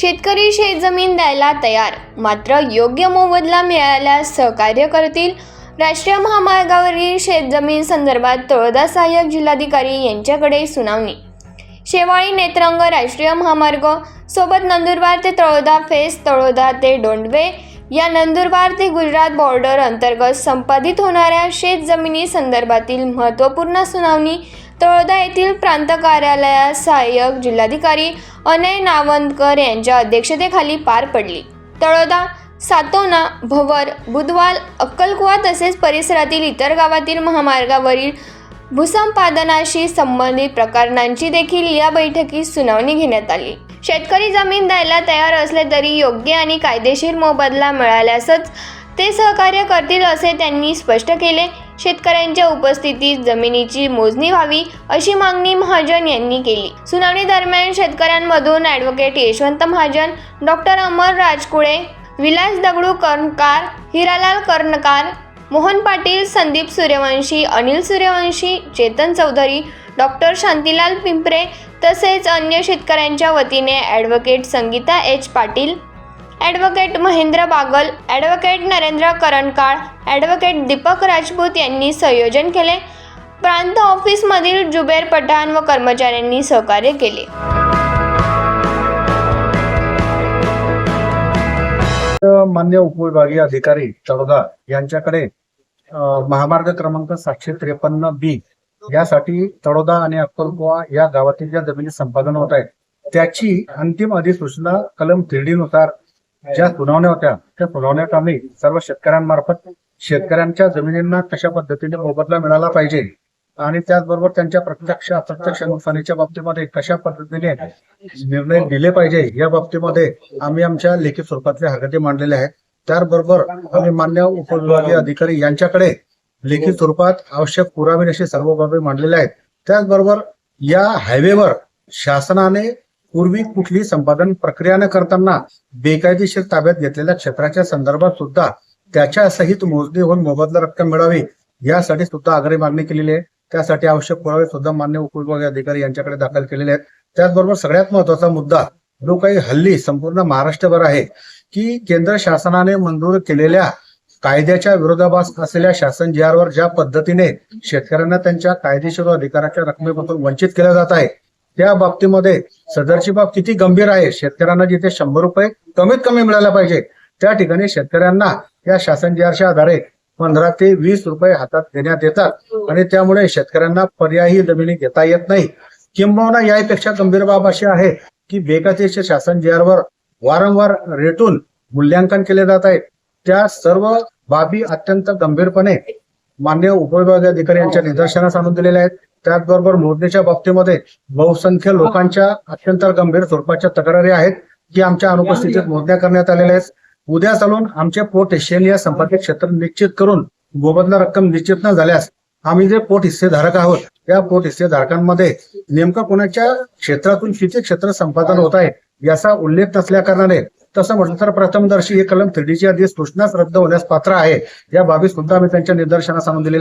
शेतकरी शेतजमीन द्यायला तयार. मात्र योग्य मोबदला मिळाल्यास सहकार्य करतील. राष्ट्रीय महामार्गावरील शेतजमीन संदर्भात तळोदा सहाय्यक जिल्हाधिकारी यांच्याकडे सुनावणी. शेवाळी नेत्रंग राष्ट्रीय महामार्ग सोबत नंदुरबार ते तळोदा फेस तळोदा ते डोंडवे. या नंदुरबार ते गुजरात बॉर्डर अंतर्गत संपादित होणाऱ्या शेतजमिनी संदर्भातील महत्त्वपूर्ण सुनावणी तळोदा येथील प्रांत कार्यालयात सहाय्यक जिल्हाधिकारी अनय नावंदकर यांच्या अध्यक्षतेखाली पार पडली. तळोदा सातोना भवर बुधवाल अक्कलकुवा तसेच परिसरातील इतर गावातील महामार्गावरील भूसंपादनाशी संबंधित प्रकरणांची देखील या बैठकीत सुनावणी घेण्यात आली. शेतकरी जमीन द्यायला तयार असले तरी योग्य आणि कायदेशीर मोबदला मिळाल्यासच ते सहकार्य करतील असे त्यांनी स्पष्ट केले. शेतकऱ्यांच्या उपस्थितीत जमिनीची मोजणी व्हावी अशी मागणी महाजन यांनी केली. सुनावणी दरम्यान शेतकऱ्यांमधून advocate Yashwant Mahajan doctor Amar Rajkule Vilas Dagdu Karnakar Hiralal Karnakar Mohan Patil Sandeep Suryavanshi Anil Suryavanshi Chetan Chaudhari doctor Shantilal Pimpre तसेच अन्य शेतकऱ्यांच्या वतीने advocate Sangeeta H Patil advocate Mahendra Bagal advocate Narendra Karankal advocate Deepak Rajput यांनी संयोजन केले. प्रांत ऑफिसमधील जुबेर पठाण व कर्मचाऱ्यांनी सहकार्य केले. मान्य उपविभागीय अधिकारी तळोदा यांच्याकडे महामार्ग क्रमांक सातशे त्रेपन्न बी यासाठी तळोदा आणि अक्कलकुवा या गावातील ज्या जमिनी संपादन होत आहेत त्याची अंतिम अधिसूचना कलम थ्रीडीनुसार नुसार ज्या सुनावण्या होत्या त्या सुनावण्यात आम्ही सर्व शेतकऱ्यांमार्फत शेतकऱ्यांच्या जमिनींना कशा पद्धतीने मोबदला मिळाला पाहिजे आणि त्याचबरोबर त्यांच्या प्रत्यक्ष अप्रत्यक्ष नुकसानीच्या बाबतीमध्ये कशा पद्धतीने निर्णय दिले पाहिजे या बाबतीमध्ये आम्ही आमच्या लेखी स्वरूपातले हरकती मांडलेल्या आहेत. त्याचबरोबर आम्ही मान्य उपविभागीय अधिकारी यांच्याकडे लेखी स्वरूपात आवश्यक पुरावे अशी सर्व बाबी मांडलेल्या आहेत. त्याचबरोबर या हायवेवर शासनाने पूर्वी कुठली संपादन प्रक्रिया न करताना बेकायदेशीर ताब्यात घेतलेल्या क्षेत्राच्या संदर्भात सुद्धा त्याच्या सहित मोजणी होऊन मोबदला रक्कम मिळावी यासाठी सुद्धा आग्रही मागणी केलेली आहे. त्यासाठी आवश्यक पुरावे सुद्धा मान्य उपविभागीय अधिकारी यांच्याकडे दाखल केलेले आहेत. त्याचबरोबर सगळ्यात महत्त्वाचा मुद्दा जो काही हल्ली संपूर्ण महाराष्ट्रभर आहे की केंद्र शासनाने मंजूर केलेल्या कायद्याच्या विरोधाभास असलेल्या शासन जी ज्या पद्धतीने शेतकऱ्यांना त्यांच्या कायदेशीर अधिकाराच्या रकमेपासून वंचित केलं जात आहे त्या बाबतीमध्ये सदरची बाब किती गंभीर आहे शेतकऱ्यांना जिथे शंभर रुपये कमीत कमी मिळायला पाहिजे त्या ठिकाणी शेतकऱ्यांना या शासन जीआरच्या आधारे पंधरा ते वीस रुपये हातात देण्यात येतात. आणि त्यामुळे शेतकऱ्यांना पर्यायी जमिनी घेता येत नाही. किंबहुना यापेक्षा गंभीर बाब अशी आहे की बेकायदेशीर शासन जीआरवर वारंवार रेटून मूल्यांकन केले जात आहे. त्या सर्व बाबी अत्यंत गंभीरपणे मान्य उपविभागीय अधिकारी यांच्या निदर्शनास आणून दिलेल्या आहेत. त्याचबरोबर मोजणीच्या बाबतीमध्ये बहुसंख्य लोकांच्या अत्यंत गंभीर स्वरूपाच्या तक्रारी आहेत की आमच्या अनुपस्थितीत मोजण्या करण्यात आलेल्या आहेत. उद्या चालून आमचे पोट हिस्सेने या संपादित क्षेत्र निश्चित करून मोबदला रक्कम निश्चित न झाल्यास आम्ही जे पोट हिस्सेधारक आहोत त्या पोट हिस्सेधारकांमध्ये नेमकं कोणाच्या क्षेत्रातून किती क्षेत्र संपादन होत आहे याचा उल्लेख नसल्या कारणाने तसं म्हटलं तर प्रथमदर्शी हे कलम थ्रीडीची आधी सूचनाच रद्द होण्यास पात्र आहे. या बाबी सुद्धा आम्ही त्यांच्या निदर्शनास आणून दिलेल्या